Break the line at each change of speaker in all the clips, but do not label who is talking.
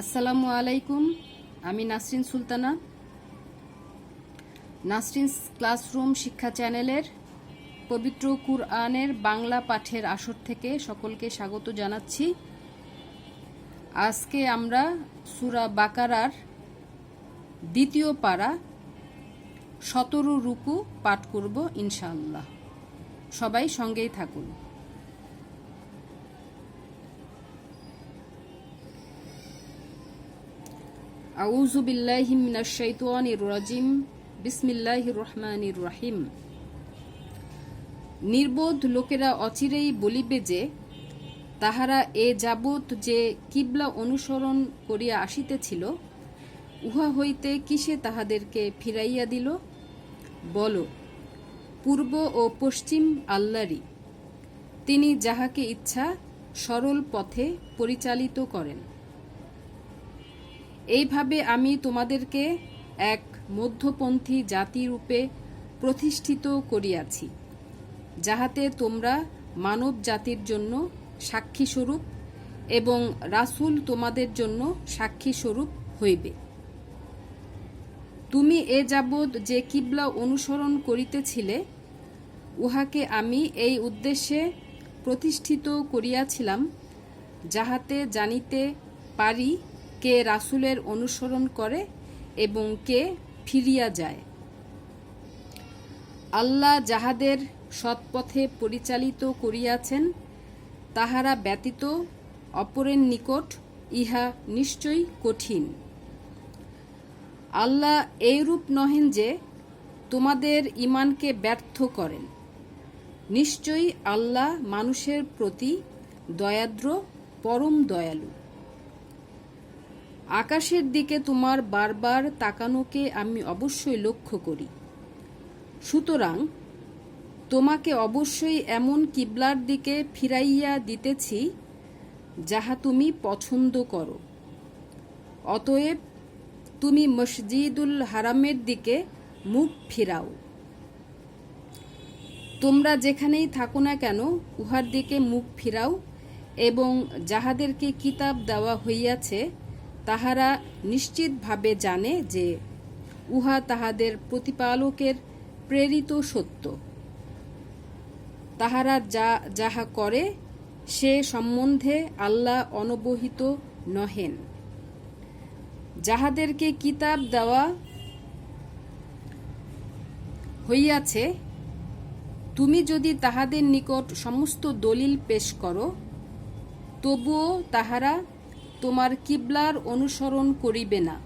আসসালামু আলাইকুম, আমি নাসরিন সুলতানা। নাসরিন ক্লাসরুম শিক্ষা চ্যানেলের পবিত্র কুরআনের বাংলা পাঠের আসর থেকে সকলকে স্বাগত জানাচ্ছি। আজকে আমরা সুরা বাকারার দ্বিতীয় পাড়া সতেরো রুকু পাঠ করব ইনশাআল্লাহ। সবাই সঙ্গেই থাকুন। আউযু বিল্লাহি মিনাশ শাইতানির রাজিম। বিসমিল্লাহির রহমানির রহিম। নির্বোধ লোকেরা অচিরেই বলিবে যে, তাহারা এ যাবৎ যে কিবলা অনুসরণ করিয়া আসিতেছিল, উহা হইতে কিসে তাহাদেরকে ফিরাইয়া দিল? বল, পূর্ব ও পশ্চিম আল্লাহরই। তিনি যাহাকে ইচ্ছা সরল পথে পরিচালিত করেন। এইভাবে আমি তোমাদেরকে এক মধ্যপন্থী জাতিরূপে প্রতিষ্ঠিত করিয়াছি, যাহাতে তোমরা মানব জাতির জন্য সাক্ষীস্বরূপ এবং রাসূল তোমাদের জন্য সাক্ষীস্বরূপ হইবে। তুমি এ যাবৎ যে কিবলা অনুসরণ করিতেছিলে, উহাকে আমি এই উদ্দেশ্যে প্রতিষ্ঠিত করিয়াছিলাম, যাহাতে জানিতে পারি কে রাসুলের অনুসরণ করে এবং কে ফিরিয়া যায়। আল্লাহ যাহাদের সৎপথে পরিচালিত করিয়াছেন, তাহারা ব্যতীত অপরের নিকট ইহা নিশ্চয়ই কঠিন। আল্লাহ এইরূপ নহেন যে তোমাদের ইমানকে ব্যর্থ করেন। নিশ্চয়ই আল্লাহ মানুষের প্রতি দয়াদ্র, পরম দয়ালু। আকাশের দিকে তোমার বারবার তাকানোকে আমি অবশ্যই লক্ষ্য করি। সুতরাং, তোমাকে অবশ্যই এমন কিবলার দিকে ফিরাইয়া দিতেছি, যাহা তুমি পছন্দ করো। অতএব, তুমি মসজিদুল হারামের দিকে মুখ ফিরাও। তোমরা যেখানেই থাকো না কেন, উহার দিকে মুখ ফিরাও এবং যাহাদেরকে কিতাব দেওয়া হইয়াছে তাহারা নিশ্চিতভাবে জানে যে উহা তাহাদের প্রতিপালকের প্রেরিত সত্য। তাহারা যা, যাহা করে, সে সম্বন্ধে আল্লাহ অনবহিত নহেন। যাহাদেরকে কিতাব দেওয়া হইয়াছে, তুমি যদি তাহাদের নিকট সমস্ত দলিল পেশ করো, তবুও তাহারা তোমার কিবলার অনুসরণ করিবে না,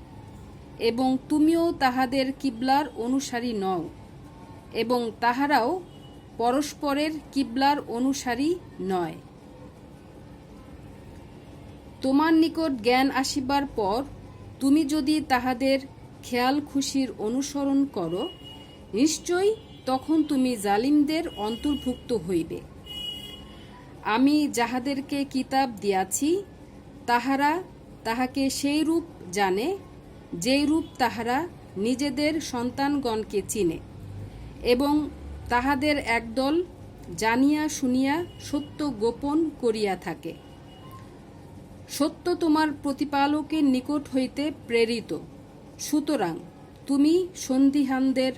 এবং তুমিও তাহাদের কিবলার অনুসারী নও, এবং তাহারাও পরস্পরের কিবলার অনুসারী নয়। তোমার নিকট জ্ঞান আসিবার পর তুমি যদি তাহাদের খেয়াল খুশির অনুসরণ করো নিশ্চয়ই তখন তুমি জালিমদের অন্তর্ভুক্ত হইবে। আমি যাহাদেরকে কিতাব দিয়াছি তাহারা তাহাকে সেই রূপ জানে, যেই রূপ তাহারা নিজেদের সন্তানগণকে চিনে এবং তাহাদের একদল জানিয়া শুনিয়া সত্য গোপন করিয়া থাকে। সত্য তোমার প্রতিপালকের নিকট হইতে প্রেরিত। সুতরাং তুমি সন্ধিহানদের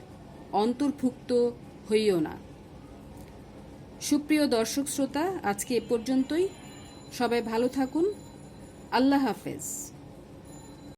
অন্তর্ভুক্ত হইও না। সুপ্রিয় দর্শক শ্রোতা, আজকে এ পর্যন্তই। সবাই ভালো থাকুন আল্লাহ হাফেজ।